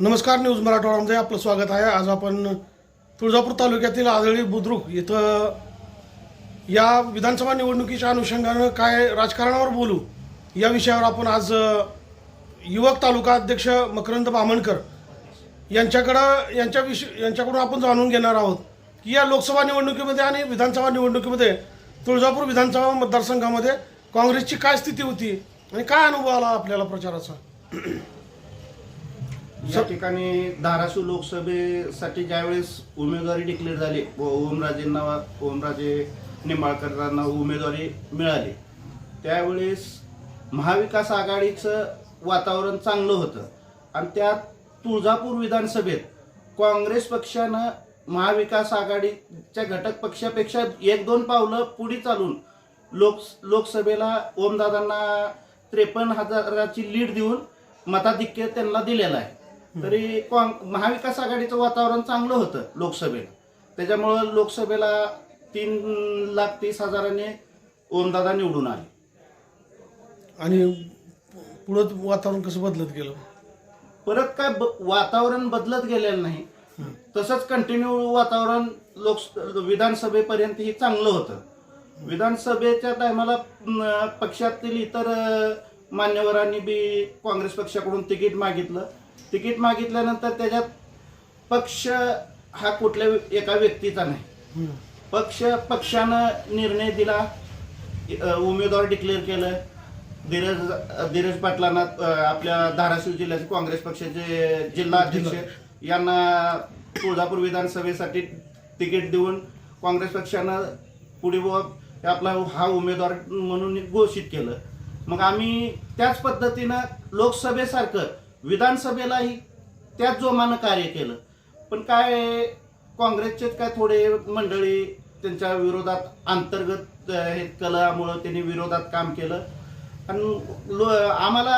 नमस्कार न्यूज मराठवाड्यामध्ये आपलं स्वागत आहे. आज आपण तुळजापूर तालुक्यातील आदळी बुद्रुक इथं या विधानसभा निवडणुकीच्या अनुषंगानं काय राजकारणावर बोलू या विषयावर आपण आज युवक तालुका अध्यक्ष मकरंद बामणकर यांच्याकडं यांच्या विषय यांच्याकडून आपण जाणून घेणार आहोत की या लोकसभा निवडणुकीमध्ये आणि विधानसभा निवडणुकीमध्ये तुळजापूर विधानसभा मतदारसंघामध्ये काँग्रेसची काय स्थिती होती आणि काय अनुभव आला आपल्याला प्रचाराचा? या ठिकाणी धाराशिव लोकसभेसाठी ज्यावेळेस उमेदवारी डिक्लेअर झाली व ओमराजेंना ओमराजे निंबाळकरांना उमेदवारी मिळाली त्यावेळेस महाविकास आघाडीचं वातावरण चांगलं होतं. आणि त्यात तुळजापूर विधानसभेत काँग्रेस पक्षानं महाविकास आघाडीच्या घटक पक्षापेक्षा एक दोन पावलं पुढे चालून लोक लोकसभेला ओमदादांना त्रेपन्न हजाराची लीड देऊन मताधिक्य त्यांना दिलेलं आहे. तरी महाविकास आघाडीचं वातावरण चांगलं होतं लोकसभेला त्याच्यामुळं लोकसभेला तीन लाख तीस हजाराने ओमदादा निवडून आले. आणि पुढं वातावरण कसं बदलत गेलं? परत काय ब- वातावरण बदलत गेलेलं नाही. तसंच कंटिन्यू वातावरण लोक विधानसभेपर्यंत ही चांगलं होतं. विधानसभेच्या टायमाला पक्षातील इतर अ, मान्यवरांनी बी काँग्रेस पक्षाकडून तिकीट मागितलं. तिकीट मागितल्यानंतर त्याच्यात पक्ष हा कुठल्या एका व्यक्तीचा नाही. पक्ष पक्षानं निर्णय दिला उमेदवार डिक्लेअर केलं. धीरज धीरज पाटलांना आपल्या धाराशिव जिल्ह्याचे काँग्रेस पक्षाचे जिल्हा अध्यक्ष यांना तुळजापूर विधानसभेसाठी तिकीट देऊन काँग्रेस पक्षानं पुढे व आपला हा उमेदवार म्हणून घोषित केलं. मग आम्ही त्याच पद्धतीनं लोकसभेसारखं विधानसभेलाही त्याच जोमानं कार्य केलं. पण काय काँग्रेसचे काय थोडे मंडळी त्यांच्या विरोधात अंतर्गत हे कलामुळं त्यांनी विरोधात काम केलं. आणि लो आम्हाला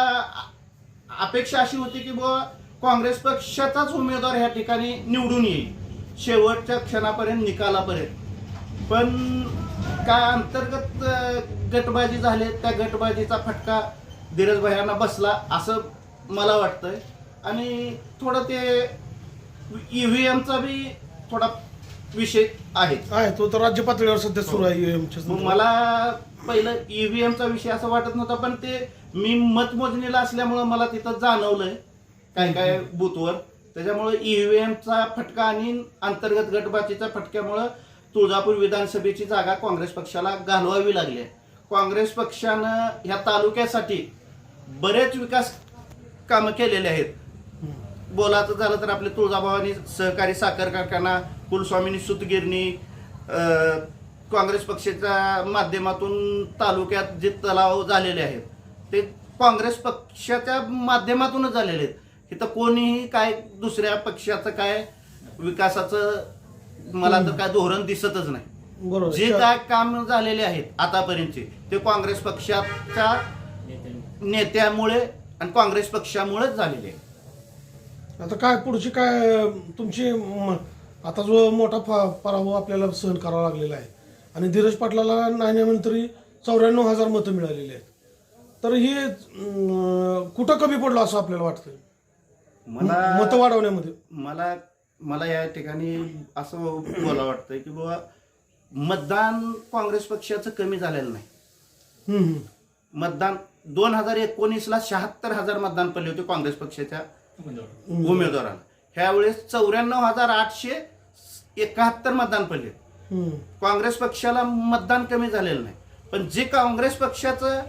अपेक्षा अशी होती की बुवा काँग्रेस पक्षाचाच उमेदवार ह्या ठिकाणी निवडून येईल. शेवटच्या क्षणापर्यंत निकालापर्यंत. पण काय अंतर्गत गटबाजी झाले त्या गटबाजीचा फटका धीरजभाई यांना बसला असं मला वाटतंय. आणि थोडं ते ईव्हीएमचा बी थोडा विषय आहे. आहे तो तर राज्य पातळीवर सध्या सुरू आहे च्या मग मला पहिलं ईव्हीएमचा विषय असं वाटत नव्हता पण ते मी मतमोजणीला असल्यामुळं मला तिथं जाणवलंय काय काय बूथवर. त्याच्यामुळे ईव्हीएमचा फटका आणि अंतर्गत गटबाजीच्या फटक्यामुळं तुळजापूर विधानसभेची जागा काँग्रेस पक्षाला घालवावी लागली आहे. काँग्रेस पक्षानं ह्या तालुक्यासाठी बरेच विकास कामं केलेले आहेत. बोलायचं झालं तर आपले तुळजाभवानी सहकारी साखर कारखाना कुलस्वामिनी सुतगिरणी काँग्रेस पक्षाच्या माध्यमातून तालुक्यात जे तलाव झालेले आहेत ते काँग्रेस पक्षाच्या माध्यमातूनच झालेले आहेत. इथं कोणीही काय दुसऱ्या पक्षाचं काय विकासाचं मला तर काय धोरण दिसतच नाही. जे काय काम झालेले आहेत आतापर्यंतचे ते काँग्रेस पक्षाच्या नेत्यामुळे आणि काँग्रेस पक्षामुळेच झालेले आहे. आता काय पुढची काय तुमची म- आता जो मोठा पराभव आपल्याला सहन करावा लागलेला आहे. आणि धीरज पाटलाला नाण्यानंतरही चौऱ्याण्णव हजार मतं मिळालेली आहेत. तर हे अं, कुठं कमी पडलं असं आपल्याला वाटतं मला मतं वाढवण्यामध्ये. मला मला या ठिकाणी असं बोला वाटतंय की बाबा मतदान काँग्रेस पक्षाचं कमी झालेलं नाही. हम्म, हम्म. मतदान दोन हजार एकोणीसला शहात्तर हजार मतदान पडले होते काँग्रेस पक्षाच्या उमेदवाराला ह्यावेळेस चौऱ्याण्णव हजार आठशे एकाहत्तर मतदान पडले. काँग्रेस पक्षाला मतदान कमी झालेलं नाही. पण जे काँग्रेस पक्षाचं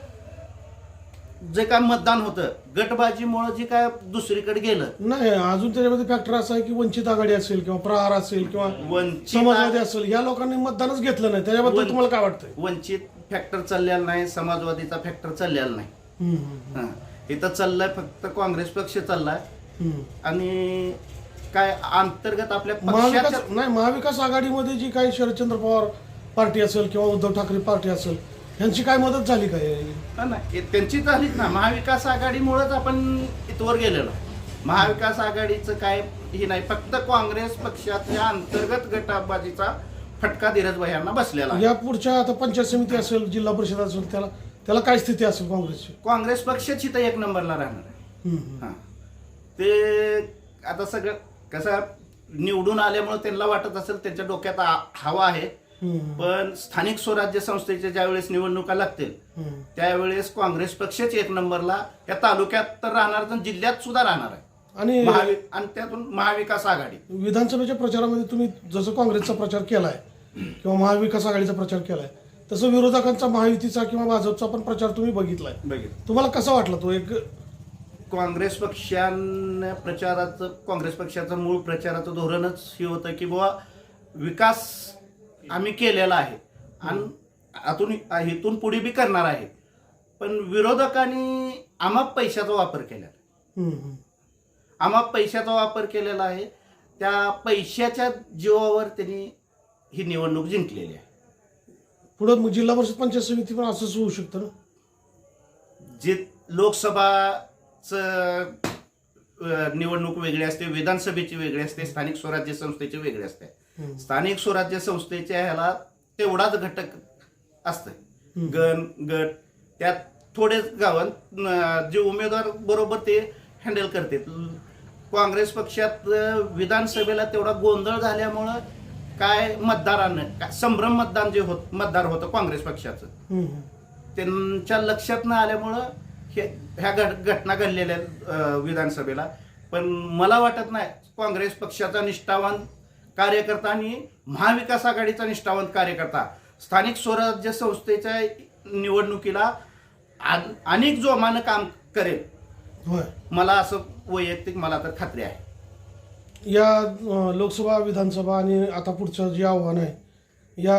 जे काय मतदान होतं गटबाजीमुळे जे काय दुसरीकडे गेलं. नाही अजून त्याच्यामध्ये फॅक्टर असं आहे की वंचित आघाडी असेल किंवा प्रहार असेल किंवा समाजवादी असेल या लोकांनी मतदानच घेतलं नाही. त्याच्याबद्दल तुम्हाला काय वाटतंय? वंचित फॅक्टर चाललेला नाही समाजवादीचा फॅक्टर चाललेला नाही. हा. इथं चाललाय फक्त काँग्रेस पक्ष चाललाय. आणि काय अंतर्गत आपल्या महाविकास पक्षाच्या नाही महाविकास आघाडीमध्ये जी काही शरदचंद्र पवार पार्टी असेल किंवा उद्धव ठाकरे पार्टी असेल यांची काय मदत झाली काय हा ना, हे त्यांची झालीच ना. महाविकास आघाडीमुळेच आपण इथवर गेलेलो. महाविकास आघाडीचं काय हे नाही. फक्त काँग्रेस पक्षाच्या अंतर्गत गटाबाजीचा फटका धीरज यांना बसलेला आहे. या पुढच्या आता पंचायत समिती असेल जिल्हा परिषद असेल त्याला त्याला काय स्थिती असेल काँग्रेसची? काँग्रेस पक्षच इथं एक नंबरला राहणार आहे. हा. ते आता सगळं कसं निवडून आल्यामुळे त्यांना वाटत असेल त्यांच्या डोक्यात आ- हवा आहे. हम्म, पण स्थानिक स्वराज्य संस्थेच्या ज्यावेळेस निवडणुका लागतील हम्म. त्यावेळेस काँग्रेस पक्षच एक नंबरला या तालुक्यात तर राहणार तर जिल्ह्यात सुद्धा राहणार आहे. आणि महावि- आणि त्यातून महाविकास आघाडी. विधानसभेच्या प्रचारामध्ये तुम्ही जसं काँग्रेसचा प्रचार केलाय किंवा महाविकास आघाडीचा प्रचार केलाय तसं विरोधकांचा महायुतीचा किंवा भाजपचा पण प्रचार तुम्ही बघितलाय. बघितलं. तुम्हाला कसा वाटला तो एक काँग्रेस पक्षानं प्रचाराचं काँग्रेस पक्षाचं मूळ प्रचाराचं धोरणच हे होतं की बुवा विकास आम्ही केलेला आहे. आणि आतून इथून पुढे बी करणार आहे. पण विरोधकांनी आमाप पैशाचा वापर केलेला हम्म. आमाप पैशाचा वापर केलेला आहे. त्या पैशाच्या जीवावर त्यांनी ही निवडणूक जिंकलेली आहे. पुढं मग जिल्हा परिषद पंचायत समिती पण असंच होऊ शकतं ना जे लोकसभाचं अ, निवडणूक वेगळी असते विधानसभेची वेगळी असते स्थानिक स्वराज्य संस्थेची वेगळी असते. स्थानिक स्वराज्य संस्थेच्या ह्याला तेवढाच घटक असतं. गण गट त्यात थोडेच गावात अ, जे उमेदवार बरोबर ते हँडल करते काँग्रेस पक्षात अ, विधानसभेला तेवढा गोंधळ झाल्यामुळं काय मतदारांना काय संभ्रम मतदान जे होत मतदार होतं काँग्रेस पक्षाचं. त्यांच्या लक्षात न आल्यामुळं हे ह्या घट घटना घडलेल्या विधानसभेला. पण मला वाटत नाही काँग्रेस पक्षाचा निष्ठावान कार्यकर्ता आणि महाविकास आघाडीचा निष्ठावंत कार्यकर्ता स्थानिक स्वराज्य संस्थेच्या निवडणुकीला अनेक जोमानं काम करेल. मला असं वैयक्तिक मला तर खात्री आहे. या लोकसभा विधानसभा आणि आता पुढचं जे आव्हान आहे या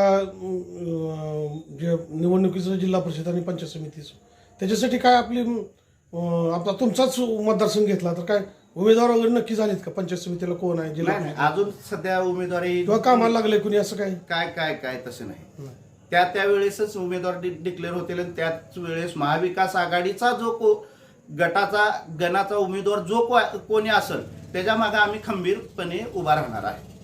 जे निवडणुकीचं जिल्हा परिषद आणि पंचायत समितीचं त्याच्यासाठी काय आपली आपला तुमचाच मतदारसंघ घेतला तर काय उमेदवार वगैरे नक्की झालेत का? पंचायत समितीला कोण आहे जिल्हा नाही अजून सध्या उमेदवारी किंवा कामाला लागले कुणी असं काय काय काय काय तसं नाही. त्या त्यावेळेसच उमेदवार डिक्लेअर होतील आणि त्याच वेळेस महाविकास आघाडीचा जो को गटाचा गणाचा उमेदवार जो कोणी असेल त्याच्यामागे आम्ही खंबीरपणे उभा राहणार आहे.